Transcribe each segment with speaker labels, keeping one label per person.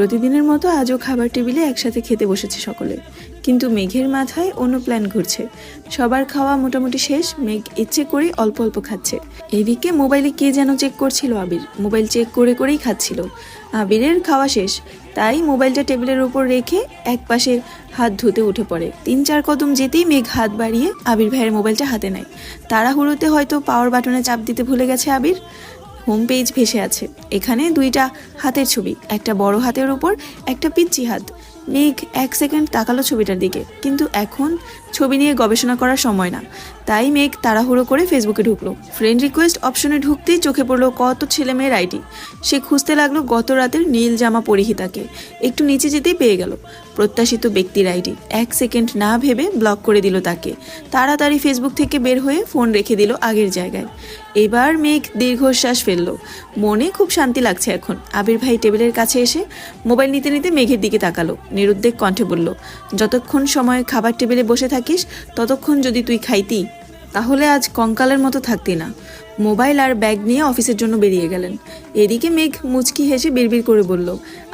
Speaker 1: প্রতিদিনের মতো আজও খাবার টেবিলে একসাথে খেতে বসেছে সকলে। কিন্তু মেঘের মাথায় অন্য প্ল্যান ঘুরছে। সবার খাওয়া মোটামুটি শেষ, মেঘ ইচ্ছে করে অল্প অল্প খাচ্ছে। এদিকে মোবাইলে কে যেন চেক করছিল আবির। মোবাইল চেক করে করেই খাচ্ছিল। আবিরের খাওয়া শেষ। তাই মোবাইলটা টেবিলের উপর রেখে এক পাশে হাত ধুতে উঠে পড়ে। তিন চার কদম যেতেই মেঘ হাত বাড়িয়ে আবির ভাইয়ের মোবাইলটা হাতে নেয়। তাড়াহুড়োতে হয়তো পাওয়ার বাটনে চাপ দিতে ভুলে গেছে আবির। হোম পেজ ভেসে আছে। এখানে দুইটা হাতের ছবি, একটা বড় হাতের উপর একটা পিচ্চি হাত। মেঘ এক সেকেন্ড তাকালো ছবিটার দিকে, কিন্তু এখন ছবি নিয়ে গবেষণা করার সময় না। তাই মেঘ তাড়াহুড়ো করে ফেসবুকে ঢুকলো। ফ্রেন্ড রিকোয়েস্ট অপশনে ঢুকতেই চোখে পড়ল কত ছেলে মেয়ের আইডি সে খুঁজতে লাগল গত রাতের নীল জামা পরিহিতাকে। একটু নিচে যেতেই পেয়ে গেল। প্রত্যাশিত ব্যক্তির আইডি। এক সেকেন্ড না ভেবে ব্লক করে দিল তাকে। তাড়াতাড়ি ফেসবুক থেকে বের হয়ে ফোন রেখে দিল আগের জায়গায়। এবার মেঘ দীর্ঘশ্বাস ফেলল। মনে খুব শান্তি লাগছে এখন। আবির ভাই টেবিলের কাছে এসে মোবাইল নিতে নিতে মেঘের দিকে তাকালো। নিরুদ্বেগ কণ্ঠে বলল, যতক্ষণ সময় খাবার টেবিলে বসে থাকিস, ততক্ষণ যদি তুই খাইতি, তাহলে আজ কঙ্কালের মতো থাকতি না। মোবাইল আর ব্যাগ নিয়ে অফিসের জন্য বেরিয়ে গেলেন। এদিকে মেঘ মুচকি হেসে বিড়বিড় করে বলল,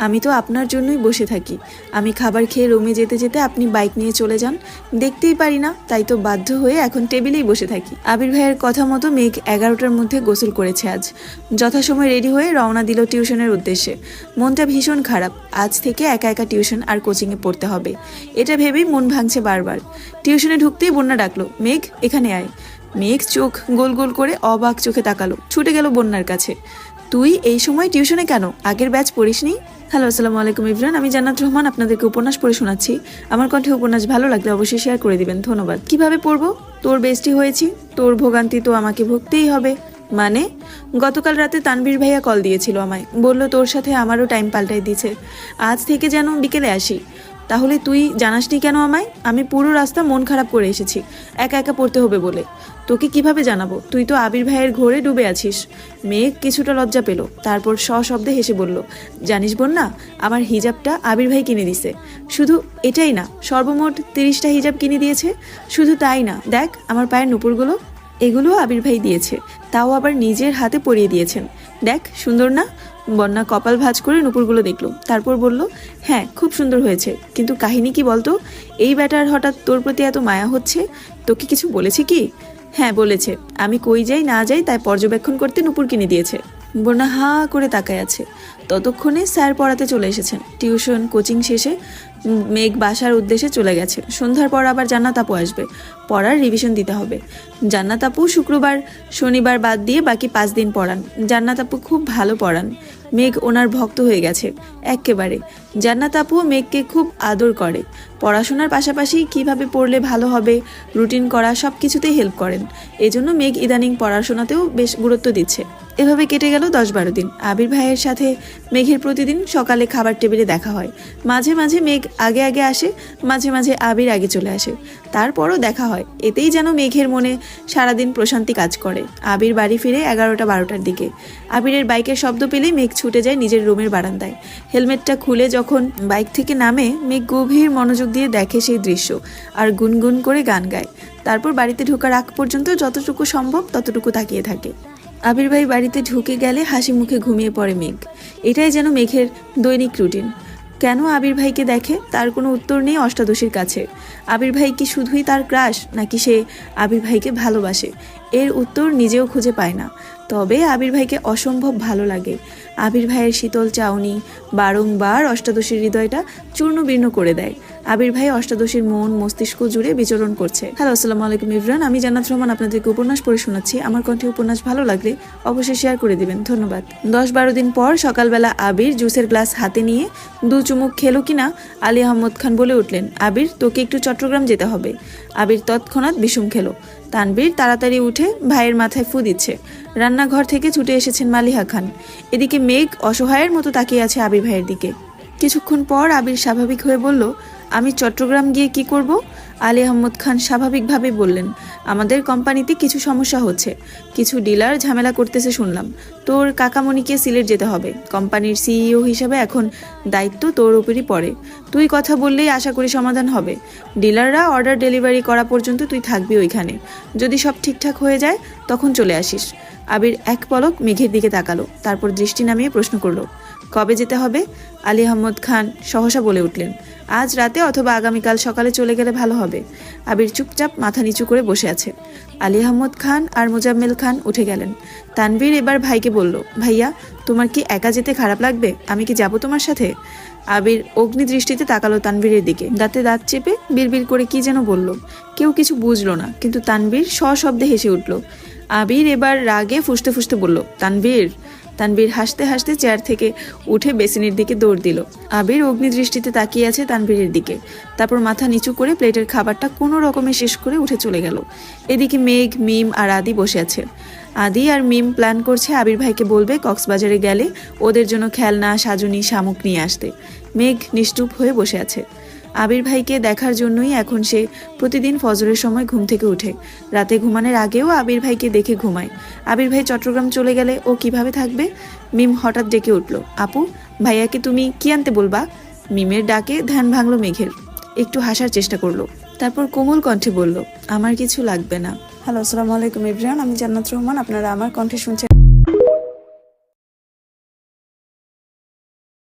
Speaker 1: আমি তো আপনার জন্যই বসে থাকি। আমি খাবার খেয়ে রুমে যেতে যেতে আপনি বাইক নিয়ে চলে যান। দেখতেই পারি না, তাই তো বাধ্য হয়ে এখন টেবিলেই বসে থাকি। আবির ভাইয়ের কথা মতো মেঘ এগারোটার মধ্যে গোসল করেছে আজ। যথাসময় রেডি হয়ে রওনা দিল টিউশনের উদ্দেশ্যে। মনটা ভীষণ খারাপ। আজ থেকে একা একা টিউশন আর কোচিংয়ে পড়তে হবে। এটা ভেবেই মন ভাঙছে বারবার। টিউশনে ঢুকতেই বন্যা ডাকলো, মেঘ, এখানে আয়। মেঘ চোখ গোল গোল করে অবাক চোখে তাকালো। ছুটে গেল বন্যার কাছে। তুই এই সময় টিউশনে কেন? আগের ব্যাচ পড়িসনি হ্যালো, আসসালামু আলাইকুম ইবরান আমি জান্নাত রহমান আপনাদেরকে উপন্যাস পড়ে শোনাচ্ছি। আমার কণ্ঠে উপন্যাস ভালো লাগলে অবশ্যই শেয়ার করে দিবেন। ধন্যবাদ। কীভাবে পড়ব? তোর বেস্টি হয়েছি। তোর ভোগান্তি তো আমাকে ভুগতেই হবে। মানে? গতকাল রাতে তানবীর ভাইয়া কল দিয়েছিল আমায়। বলল, তোর সাথে আমারও টাইম পাল্টাই দিয়েছে। আজ থেকে যেন বিকেলে আসি। তাহলে তুই জানাসনি কেন আমায়? আমি পুরো রাস্তা মন খারাপ করে এসেছি। একা একা পড়তে হবে বলে। তোকে কীভাবে জানাব? তুই তো আবির ভাইয়ের ঘোরে ডুবে আছিস। মেয়ে কিছুটা লজ্জা পেল, তারপর সশব্দে হেসে বলল, জানিস বোন না আমার হিজাবটা আবির ভাই কিনে দিছে। শুধু এটাই না, সর্বমোট তিরিশটা হিজাব কিনে দিয়েছে। শুধু তাই না, দেখ আমার পায়ের নুপুরগুলো, এগুলো আবির ভাই দিয়েছে। তাও আবার নিজের হাতে পরিয়ে দিয়েছেন। দেখ, সুন্দর না? বন্যা কপাল ভাঁজ করে নুপুরগুলো দেখল, তারপর বলল হ্যাঁ খুব সুন্দর হয়েছে। কিন্তু কাহিনী কি বলতো? এই ব্যাটার হঠাৎ তোর প্রতি এত মায়া হচ্ছে? তোকে কিছু বলেছে কি? হ্যাঁ বলেছে। আমি কই যাই, না যাই, তাই পর্যবেক্ষণ করতে নুপুর কিনে দিয়েছে। বন্যা হা করে তাকায় আছে। ততক্ষণে স্যার পড়াতে চলে এসেছেন। টিউশন, কোচিং শেষে মেঘ বাসার উদ্দেশ্যে চলে গেছে। সন্ধ্যার পর আবার জান্নাত আপু আসবে। পড়ার রিভিশন দিতে হবে। জান্নাত আপু শুক্রবার, শনিবার বাদ দিয়ে বাকি পাঁচ দিন পড়ান। জান্নাত আপু খুব ভালো পড়ান। মেঘ ওনার ভক্ত হয়ে গেছে। একেবারে জান্নাত আপুও মেঘকে খুব আদর করে। পড়াশোনার পাশাপাশি কীভাবে পড়লে ভালো হবে, রুটিন করা সব কিছুতেই হেল্প করেন। এজন্য মেঘ ইদানিং পড়াশোনাতেও বেশ গুরুত্ব দিচ্ছে। এভাবে কেটে গেল দশ বারো দিন। আবির ভাইয়ের সাথে মেঘের প্রতিদিন সকালে খাবার টেবিলে দেখা হয়। মাঝে মাঝে মেঘ আগে আগে আসে, মাঝে মাঝে আবির আগে চলে আসে। তারপরও দেখা হয়, এতেই যেন মেঘের মনে সারাদিন প্রশান্তি কাজ করে। আবির বাড়ি ফিরে এগারোটা বারোটার দিকে। আবিরের বাইকের শব্দ পেলেই মেঘ ছুটে যায় নিজের রুমের বারান্দায়। হেলমেটটা খুলে যখন বাইক থেকে নামে, মেঘ গভীর মনোযোগ দিয়ে দেখে সেই দৃশ্য আর গুনগুন করে গান গায়। তারপর বাড়িতে ঢোকার আগ পর্যন্ত যতটুকু সম্ভব ততটুকু তাকিয়ে থাকে। আবির ভাই বাড়িতে ঢুকে গেলে হাসি মুখে ঘুমিয়ে পড়ে মেঘ। এটাই যেন মেঘের দৈনিক রুটিন। কেন আবির ভাইকে দেখে? তার কোনো উত্তর নেই অষ্টাদশীর কাছে। আবির ভাই কি শুধুই তার ক্রাশ, নাকি সে আবির ভাইকে ভালোবাসে? এর উত্তর নিজেও খুঁজে পায় না। তবে আবির ভাইকে অসম্ভব ভালো লাগে। আবির ভাইয়ের শীতল চাউনি বারংবার অষ্টাদশীর হৃদয়টা চূর্ণবীর্ণ করে দেয়। আবির ভাই অষ্টাদশীর মন, মস্তিষ্ক জুড়ে বিচরণ করছে। হ্যালো আসসালামু আলাইকুম ইমরান। আমি জান্নাত রহমান আপনাদেরকে উপন্যাস পড়ে শোনাচ্ছি। আমার কণ্ঠে উপন্যাস ভালো লাগলে অবশ্যই শেয়ার করে দিবেন। ধন্যবাদ। দশ বারো দিন পর সকালবেলা আবির জুসের গ্লাস হাতে নিয়ে দু চুমুক খেলো কিনা আলী আহমদ খান বলে উঠলেন, আবির, তোকে একটু চট্টগ্রাম যেতে হবে। আবির তৎক্ষণাৎ বিষুম খেলো। তানবীর তাড়াতাড়ি উঠে ভাইয়ের মাথায় ফু দিচ্ছে। রান্নাঘর থেকে ছুটে এসেছেন মালিহা খান। এদিকে মেঘ অসহায়ের মতো তাকিয়ে আছে আবির ভাইয়ের দিকে। কিছুক্ষণ পর আবির স্বাভাবিক হয়ে বলল আমি চট্টগ্রাম গিয়ে কি করব? আলী আহমদ খান স্বাভাবিকভাবে বললেন, আমাদের কোম্পানিতে কিছু সমস্যা হচ্ছে। কিছু ডিলার ঝামেলা করতেছে শুনলাম। তোর কাকামণিকে সিলেট যেতে হবে। কোম্পানির সিইও হিসাবে এখন দায়িত্ব তোর উপরই পড়ে। তুই কথা বললেই আশা করি সমাধান হবে। ডিলাররা অর্ডার ডেলিভারি করা পর্যন্ত তুই থাকবি ওইখানে। যদি সব ঠিকঠাক হয়ে যায়, তখন চলে আসিস। আবির এক পলক মেঘের দিকে তাকালো, তারপর দৃষ্টি নামিয়ে প্রশ্ন করল কবে যেতে হবে? আলী আহমদ খান সহসা বলে উঠলেন, আজ রাতে অথবা আগামীকাল সকালে চলে গেলে ভালো হবে। আবির চুপচাপ মাথা নিচু করে বসে আছে। আলী আহমদ খান আর মোজাম্মেল খান উঠে গেলেন। তানভীর এবার ভাইকে বলল, ভাইয়া, তোমার কি একা যেতে খারাপ লাগবে? আমি কি যাব তোমার সাথে? আবির অগ্নি দৃষ্টিতে তাকালো তানভীরের দিকে। দাঁতে দাঁত চেপে বিড়বিড় করে কি যেন বলল। কেউ কিছু বুঝলো না, কিন্তু তানভীর সশব্দে হেসে উঠল। আবির এবার রাগে ফুসতে ফুসতে বলল, তানভীর তানভীর হাসতে হাসতে চেয়ার থেকে উঠে বেসিনের দিকে দৌড় দিল। আবির অগ্নিদৃষ্টিতে তাকিয়ে আছে তানবীরের দিকে। তারপর মাথা নিচু করে প্লেটের খাবারটা কোনো রকমে শেষ করে উঠে চলে গেল। এদিকে মেঘ, মিম আর আদি বসে আছে। আদি আর মিম প্ল্যান করছে আবির ভাইকে বলবে কক্সবাজারে গেলে ওদের জন্য খেলনা, সাজুনি, শামুক নিয়ে আসতে। মেঘ নিশ্চুপ হয়ে বসে আছে। আবির ভাইকে দেখার জন্যই এখন সে প্রতিদিন ফজরের সময় ঘুম থেকে উঠে রাতে ঘুমানোর আগেও আবির ভাইকে দেখে ঘুমায়। আবির ভাই চট্টগ্রাম চলে গেলে ও কীভাবে থাকবে? মিম হঠাৎ ডেকে উঠল, আপু, ভাইয়াকে তুমি কি আনতে বলবা? মিমের ডাকে ধ্যান ভাঙলো মেঘের। একটু হাসার চেষ্টা করল। তারপর কোমল কণ্ঠে বলল, আমার কিছু লাগবে না। হ্যালো, আসসালামু আলাইকুম, ইব্রাহিম। আমি জান্নাত রহমান। আপনারা আমার কণ্ঠে শুনছেন